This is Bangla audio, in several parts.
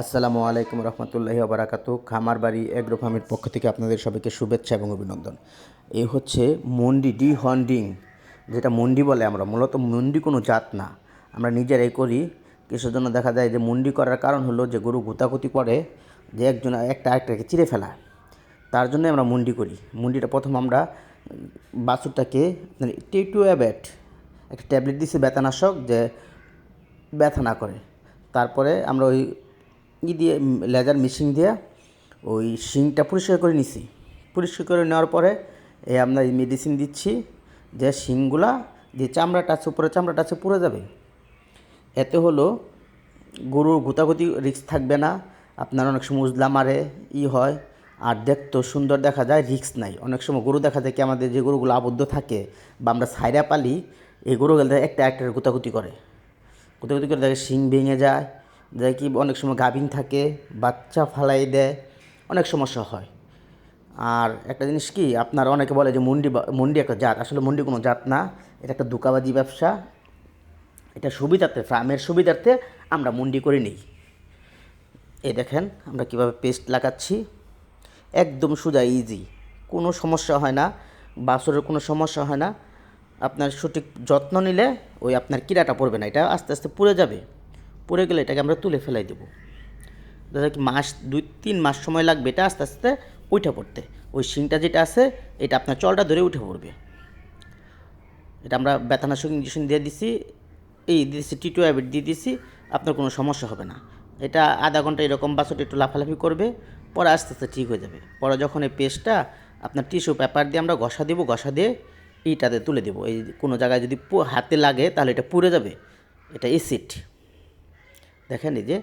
আসসালামু আলাইকুম রহমতুল্লাহি বারাকাতু খামার বাড়ি এগ্রো ফার্মের পক্ষ থেকে আপনাদের সবাইকে শুভেচ্ছা এবং অভিনন্দন। এই হচ্ছে মন্ডি ডি হন্ডিং, যেটা মন্ডি বলে আমরা। মূলত মন্ডি কোনো জাত না। আমরা নিজেরাই করি। কিসের জন্য দেখা যায় যে মন্ডি করার কারণ হলো যে গরু গুতাগুতি করে, যে একজন একটা আরেকটাকে চিরে ফেলা তার জন্য আমরা মুন্ডি করি। মুন্ডিটা প্রথম আমরা বাছুরটাকে টেটু অ্যাবেট, একটা ট্যাবলেট দিছি ব্যথানাশক যে ব্যথা না করে। তারপরে আমরা ওই ই দিয়ে লেজার মেশিন দিয়ে ওই শিংটা পরিষ্কার করে নিছি। পরিষ্কার করে নেওয়ার পরে এই আমরা এই মেডিসিন দিচ্ছি যে শিংগুলা যে চামড়াটা আছে উপরে চামড়াটা আছে, পুড়ে যাবে। এতে হলো গরুর গুতাগুতি রিক্স থাকবে না। আপনার অনেক সময় উজলা মারে, ই হয়। আর দেখতেও সুন্দর দেখা যায় রিক্স নাই। অনেক সময় গরু দেখা যায় কি আমাদের যে গরুগুলো আবদ্ধ থাকে বা আমরা সাইরা পালি, এই গরুগুলো একটা একটা গুতাগুতি করে। গুতাগুতি করে দেখে শিং ভেঙে যায় যায় কি, অনেক সময় গাভিন থাকে, বাচ্চা ফালাই দেয়, অনেক সমস্যা হয়। আর একটা জিনিস কি, আপনার অনেকে বলে যে মুন্ডি মুন্ডি একটা জাত। আসলে মুন্ডি কোনো জাত না, এটা একটা দুকাবাজি ব্যবসা। এটা সুবিধার্থে, ফার্মের সুবিধার্থে আমরা মুন্ডি করে নিই। এই দেখেন, আমরা কীভাবে পেস্ট লাগাচ্ছি। একদম সোজা ইজি কোনো সমস্যা হয় না বাসরের কোনো সমস্যা হয় না। আপনার সঠিক যত্ন নিলে ওই আপনার কিরাটা পড়বে না, এটা আস্তে আস্তে পুড়ে যাবে। পুড়ে গেলে এটাকে আমরা তুলে ফেলাই দেবো। দাদা মাস দুই, তিন মাস সময় লাগবে এটা আস্তে আস্তে উঠে পড়তে। ওই শিংটা যেটা আছে, এটা আপনার চলটা ধরে উঠে পড়বে। এটা আমরা ব্যথানাশক ইঞ্জেকশন দিয়ে দিছি, এই দিয়েছি টিটু অ্যাবিট দিয়ে দিছি, আপনার কোনো সমস্যা হবে না। এটা আধা ঘণ্টা এরকম বাসটা একটু লাফালাফি করবে, পরে আস্তে আস্তে ঠিক হয়ে যাবে। পরে যখন এই পেস্টটা আপনার টিস্যু পেপার দিয়ে আমরা ঘষা দেবো, ঘষা দিয়ে এইটাতে তুলে দেবো। এই কোনো জায়গায় যদি হাতে লাগে তাহলে এটা পুড়ে যাবে। এটা এসিড দেখেন এই যে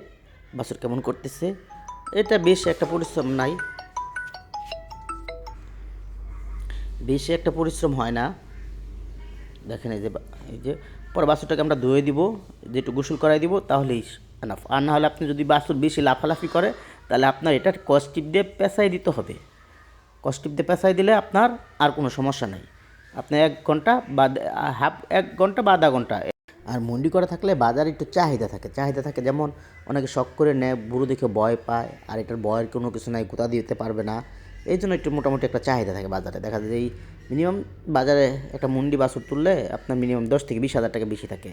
বাছুর কেমন করতেছে। এটা বেশ একটা পরিশ্রম নাই। বেশি একটা পরিশ্রম হয় না। দেখেন এই যে এই যে পরে বাছুরটাকে আমরা ধুয়ে দিব যে একটু গোসল করাই দিব, তাহলেই এনাফ আর না হলে আপনি যদি বাছুর বেশি লাফালাফি করে, তাহলে আপনার এটা কস্টিপ দিয়ে পেঁচাই দিতে হবে। কস্টিপ দিয়ে পেঁচাই দিলে আপনার আর কোনো সমস্যা নেই। আপনি এক ঘণ্টা বা হাফ এক ঘণ্টা বা আধা ঘণ্টা আর মন্ডি করা থাকলে বাজারে একটু চাহিদা থাকে। চাহিদা থাকে যেমন অনেকে শখ করে নেয়, বুড়ো দেখে ভয় পায়, আর এটার ভয়ের কোনো কিছু নাই গোতা দিতে পারবে না। এই জন্য একটু মোটামুটি একটা চাহিদা থাকে বাজারে। দেখা যায় এই মিনিমাম বাজারে একটা মুন্ডি বাছুর তুললে আপনার মিনিমাম দশ থেকে বিশ হাজার টাকা বেশি থাকে।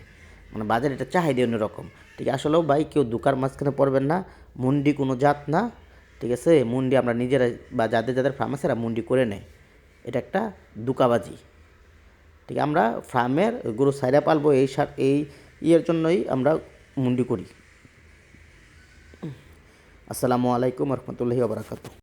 মানে বাজারে এটা চাহিদা অন্যরকম। ঠিক আছে, আসলেও ভাই কেউ দোকার মাঝখানে পড়বেন না, মুন্ডি কোনো জাত না। ঠিক আছে, মুন্ডি আমরা নিজেরা বা যাদের যাদের ফার্ম আছে মুন্ডি করে নেয়। এটা একটা দুকাবাজি। ঠিক আমরা ফার্মের গরু সাইরা পালবো এই সার, এই ইয়ের জন্যই আমরা মুন্ডি করি। আসসালামু আলাইকুম রহমতুল্লাহি ওবরাকাতু